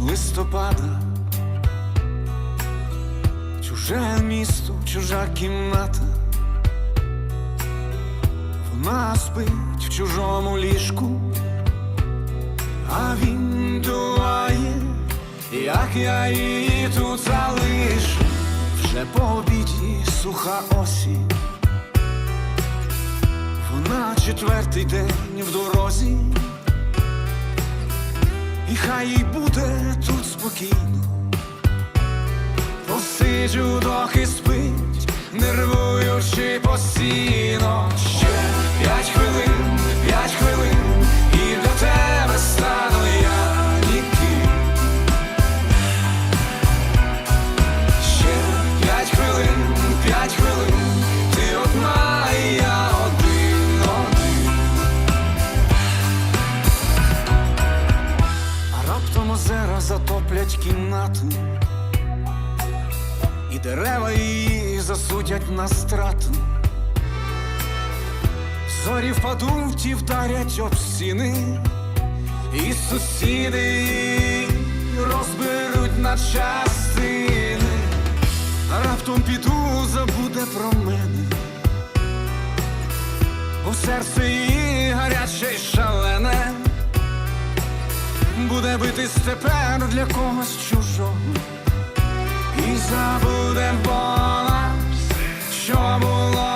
листопада, чуже місто, чужа кімната, вона спить в чужому ліжку, а він думає, як я її тут залишу, вже по обіді суха осінь. Вона четвертий день в дорозі, і хай їй буде тут спокійно. Посиджу, доки спить, нервуючи постійно. Затоплять кімнату, і дерева її засудять на страту. Зорі впадуть і вдарять об стіни, і сусіди розберуть на частини. Раптом піду, забуде про мене. У серце її гаряче битись тепер для когось чужого, і забуде вона, що було